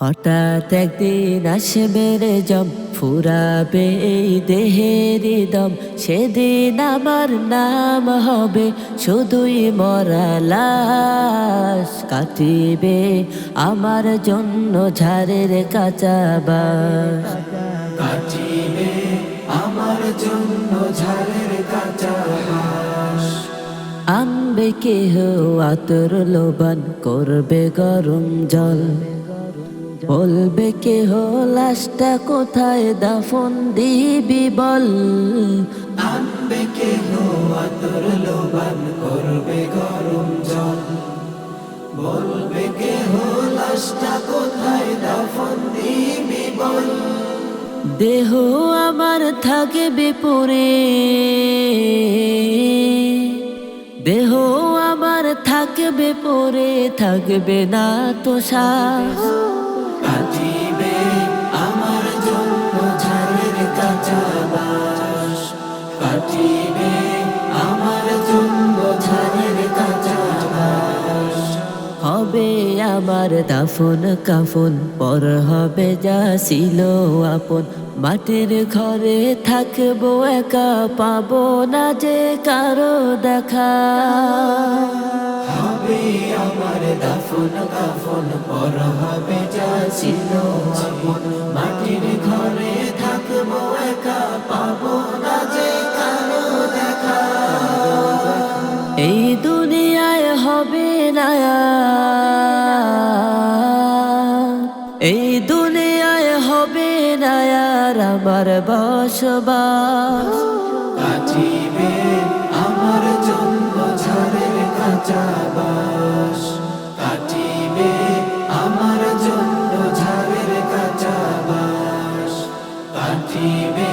হঠাৎ একদিন আসবে রে জম ফুরাবে এই দেহের দম। সেদিন আমার নাম হবে শুধুই মরা লাশ। কাটিবে আমার জন্য ঝাড়ের কাঁচা বাস। কাটিবে আমার জন্য ঝাড়ের কাঁচা বাস। আনবে কেহ আতর লোবান করবে গরম জল। বলবে কেহ লাশটা কোথায় দাফন দিবি বল। আনবে কেহ আতর লোবান করবে গরম জল। বলবে কেহ লাশটা কোথায় দাফন দিবি বল। দেহ আমার থাকবে পরে দেহ আমার থাকবে পরে থাকবে না তো শ্বাস আমার হবে আমার দাফন কাফন, পর হবে যা ছিল আপন। মাটির ঘরে থাকব একা, পাবো না যে কারও দেখা। হবে আমার দাফন কাফন, পর হবে যা ছিল আপন। মাটির ঘরে থাকব একা, পাবো না এই দুনিয়ায় হবে না এই দুনিয়ায় হবে না আমার বসবাস। আমার জন্ম ঝড়ের কাঁচাবাস কাটিবে আমার জন্য ঝড়ের কাঁচাবাস কাটিবে